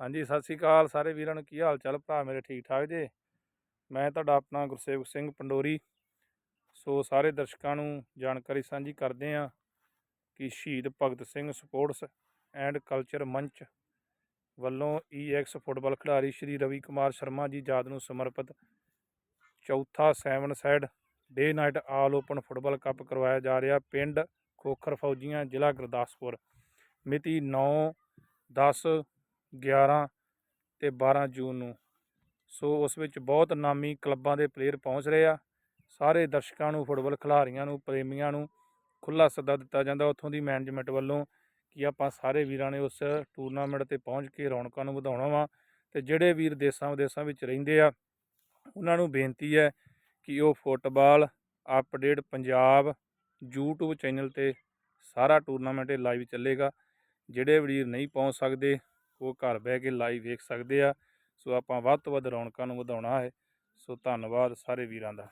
ਹਾਂਜੀ, ਸਤਿ ਸ੍ਰੀ ਅਕਾਲ ਸਾਰੇ ਵੀਰਾਂ ਨੂੰ, ਕੀ ਹਾਲ ਚਾਲ ਭਰਾ ਮੇਰੇ ਠੀਕ ਠਾਕ ਜੇ? ਮੈਂ ਤੁਹਾਡਾ ਆਪਣਾ ਗੁਰਸੇਵਕ ਸਿੰਘ ਪੰਡੋਰੀ। ਸੋ ਸਾਰੇ ਦਰਸ਼ਕਾਂ ਨੂੰ ਜਾਣਕਾਰੀ ਸਾਂਝੀ ਕਰਦੇ ਹਾਂ ਕਿ ਸ਼ਹੀਦ Bhagat Singh sports and culture ਮੰਚ ਵੱਲੋਂ ਈਐਕਸ ਫੁੱਟਬਾਲ ਖਿਡਾਰੀ ਸ਼੍ਰੀ ਰਵੀ ਕੁਮਾਰ ਸ਼ਰਮਾ ਜੀ ਯਾਦ ਨੂੰ ਸਮਰਪਿਤ ਚੌਥਾ seven side day night all open football cup ਕਰਵਾਇਆ ਜਾ ਰਿਹਾ ਪਿੰਡ ਖੋਖਰ ਫੌਜੀਆਂ ਜ਼ਿਲ੍ਹਾ ਗੁਰਦਾਸਪੁਰ। ਮਿਤੀ 9 10 ਗਿਆਰ੍ਹਾਂ ਅਤੇ ਬਾਰ੍ਹਾਂ ਜੂਨ ਨੂੰ। ਸੋ ਉਸ ਵਿੱਚ ਬਹੁਤ ਨਾਮੀ ਕਲੱਬਾਂ ਦੇ ਪਲੇਅਰ ਪਹੁੰਚ ਰਹੇ ਆ। ਸਾਰੇ ਦਰਸ਼ਕਾਂ ਨੂੰ, ਫੁੱਟਬਾਲ ਖਿਡਾਰੀਆਂ ਨੂੰ, ਪ੍ਰੇਮੀਆਂ ਨੂੰ ਖੁੱਲ੍ਹਾ ਸੱਦਾ ਦਿੱਤਾ ਜਾਂਦਾ। ਉੱਥੋਂ ਦੀ ਮੈਨੇਜਮੈਂਟ ਵੱਲੋਂ ਕਿ ਆਪਾਂ ਸਾਰੇ ਵੀਰਾਂ ਨੇ ਉਸ ਟੂਰਨਾਮੈਂਟ ਤੇ ਪਹੁੰਚ ਕੇ ਰੌਣਕਾਂ ਨੂੰ ਵਧਾਉਣਾ ਵਾ ਤੇ ਜਿਹੜੇ ਵੀਰ ਦੇਸਾਂ ਵਿਦੇਸਾਂ ਵਿੱਚ ਰਹਿੰਦੇ ਆ, ਉਹਨਾਂ ਨੂੰ ਬੇਨਤੀ ਹੈ ਕਿ ਉਹ football update Punjab YouTube channel ਤੇ ਸਾਰਾ ਟੂਰਨਾਮੈਂਟ ਇਹ ਲਾਈਵ ਚੱਲੇਗਾ। ਜਿਹੜੇ ਵੀਰ ਨਹੀਂ ਪਹੁੰਚ ਸਕਦੇ ਉਹ ਘਰ ਬਹਿ ਕੇ ਲਾਈਵ ਵੇਖ ਸਕਦੇ ਆ। ਸੋ ਆਪਾਂ ਵੱਧ ਤੋਂ ਵੱਧ ਰੌਣਕਾਂ ਨੂੰ ਵਧਾਉਣਾ ਹੈ। ਸੋ ਧੰਨਵਾਦ ਸਾਰੇ ਵੀਰਾਂ ਦਾ।